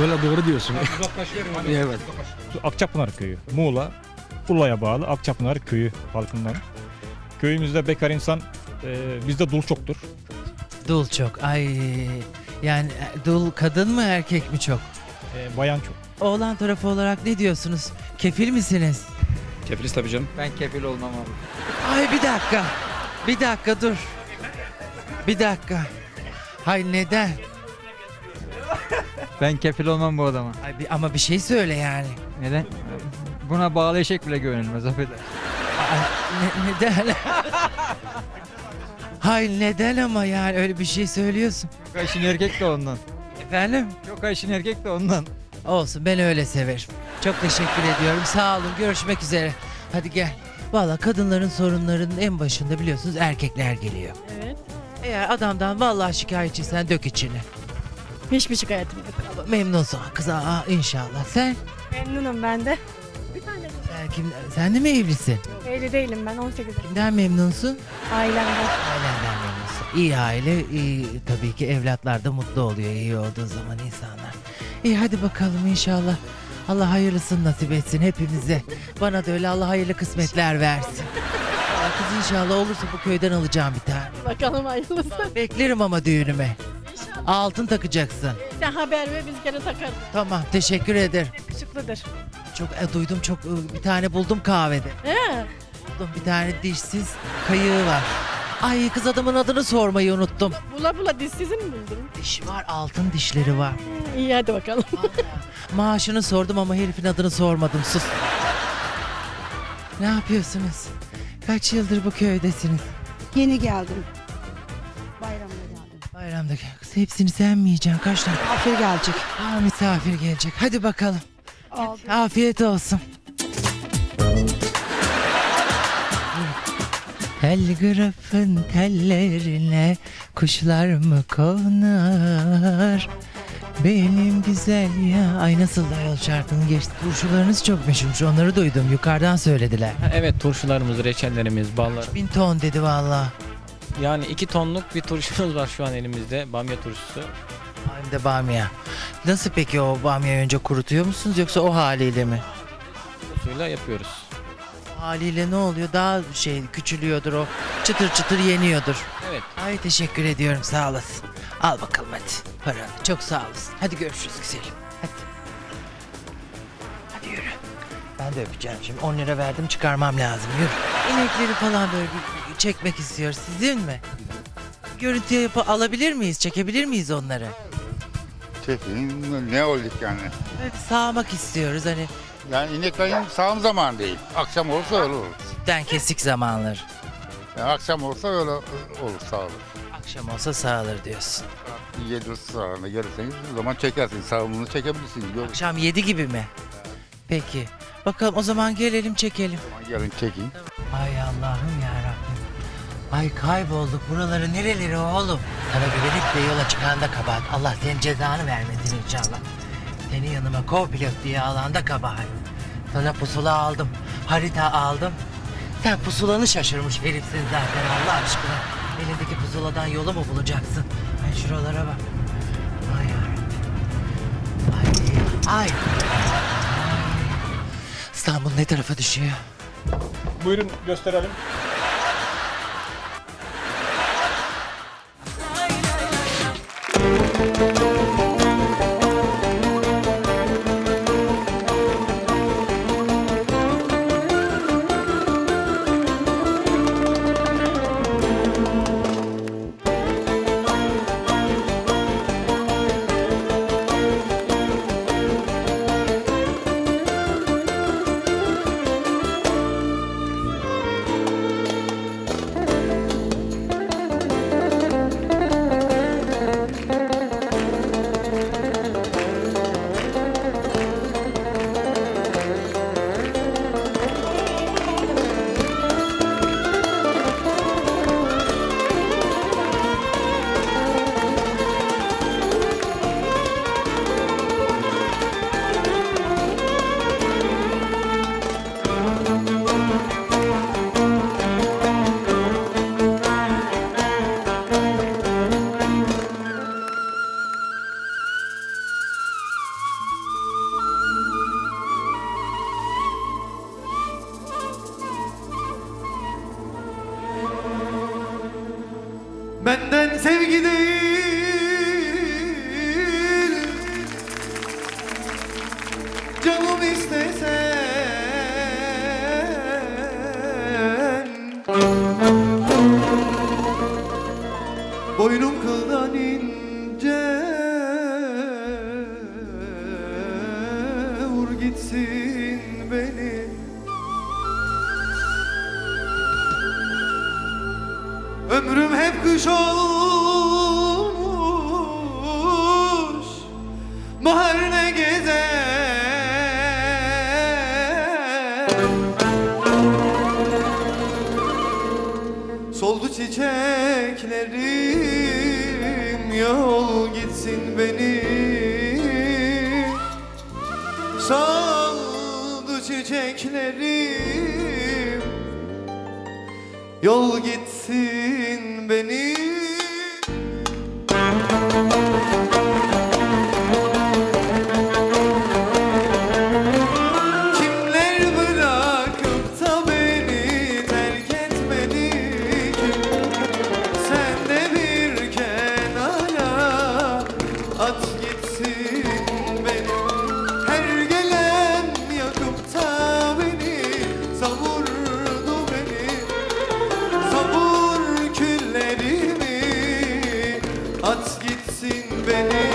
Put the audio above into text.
Öyle doğru diyorsun. evet. Akçapınar Köyü. Muğla, Urla'ya bağlı Akçapınar Köyü halkından. Köyümüzde bekar insan e, bizde dul çoktur. Dul çok. Ay yani e, dul kadın mı erkek mi çok? E, bayan çok. Oğlan tarafı olarak ne diyorsunuz? Kefil misiniz? Kefiliz tabii canım. Ben kefil olmam abi. Ay bir dakika. Bir dakika dur. Bir dakika. Hay neden? Ben kefil olmam bu adama. Ay bir, ama bir şey söyle yani. Neden? Buna bağlı eşek bile güvenilmez affeder. Ay, ne- neden? Hay neden ama yani öyle bir şey söylüyorsun. Çok ayşin erkek de ondan. Efendim? Çok ayşin erkek de ondan. Olsun ben öyle severim. Çok teşekkür ediyorum. Sağ olun. Görüşmek üzere. Hadi gel. Valla kadınların sorunlarının en başında biliyorsunuz erkekler geliyor. Evet. Eğer adamdan vallahi şikayetçiysen dök içini. Hiçbir şikayetim yok. Memnunsun kıza aa, inşallah. Sen? Memnunum ben de. Bir tane de. Sen, kim, sen de mi evlisin? Evli değilim ben 18 Kimden memnunsun? Ailemde. Ailenden memnunsun. İyi aile, iyi tabii ki evlatlar da mutlu oluyor iyi olduğu zaman insanlar. İyi hadi bakalım inşallah. Allah hayırlısını nasip etsin hepimize. Bana da öyle Allah hayırlı kısmetler versin. Aa, Kız inşallah olursa bu köyden alacağım bir tane. Bakalım hayırlısı. Beklerim ama düğünüme. Altın takacaksın. Sen haber ver biz gene takarız. Tamam teşekkür ederim. Yakışıklıdır. Çok e, duydum çok e, bir tane buldum kahvede. He. Buldum bir tane dişsiz kayığı var. Ay kız adamın adını sormayı unuttum. Bula bula dişsizi mi buldun? Dişi var altın dişleri var. He, İyi hadi bakalım. Maaşını sordum ama herifin adını sormadım sus. Ne yapıyorsunuz? Kaç yıldır bu köydesiniz? Yeni geldim. Bayramda geldim. Bayramda kız hepsini sen mi yiyeceksin? Kaç tane? Afir gelecek. Aa, misafir gelecek. Hadi bakalım. Aldım. Afiyet olsun. Telgrafın tellerine kuşlar mı konar? Benim güzel ya. Ay nasıl da yol şarkının geçti. Turşularınız çok meşhurmuş. Onları duydum. Yukarıdan söylediler. Ha, Evet turşularımız, reçellerimiz, ballar. Bin ton dedi valla. Yani iki tonluk bir turşumuz var şu an elimizde. Bamya turşusu. Hem de bamya. Nasıl peki o bamyayı önce kurutuyor musunuz yoksa o haliyle mi? Suyla yapıyoruz. Haliyle ne oluyor? Daha şey küçülüyordur o. Çıtır çıtır yeniyordur. Evet. Ay teşekkür ediyorum sağ olasın. Al bakalım hadi paranı. Çok sağ olasın. Hadi görüşürüz güzelim. Hadi. Hadi yürü. Ben de öpeceğim şimdi. 10 lira verdim çıkarmam lazım. Yürü. İnekleri falan böyle bir çekmek istiyor. Sizin mi? Görüntü yapı alabilir miyiz? Çekebilir miyiz onları? Çekin ne olduk yani? Bir sağmak istiyoruz hani Yani ineklerin sağım zaman değil. Akşam olursa öyle olur. sütten kesik zamanları. Yani akşam olursa öyle olur sağılır. Akşam olsa sağılır diyorsun. 7 sıralarında gelirseniz o zaman çekersin. Sağımını çekebilirsiniz. Gör. Akşam 7 gibi mi? Peki. Bakalım o zaman gelelim çekelim. Gelin çekin. Ay Allah'ım ya. Ay kaybolduk. Buraları nereleri oğlum? Sana güvenip de yola çıkan da kabahat. Allah senin cezanı vermesin inşallah. Seni yanıma co-pilot diye alanda kabahat. Sana pusula aldım. Harita aldım. Sen pusulanı şaşırmış herifsin zaten Allah aşkına. Elindeki pusuladan yolu mu bulacaksın? Ay şuralara bak. Ay yarabbim. Ay. Ay. İstanbul ne tarafa düşüyor? Buyurun gösterelim. Benden sevgi değil Canım istesen. Boynum kıldan ince. Vur gitsin beni kış olmuş Bahar ne gezer Soldu çiçeklerim Yol gitsin benim. Soldu çiçeklerim Yol gitsin benim beni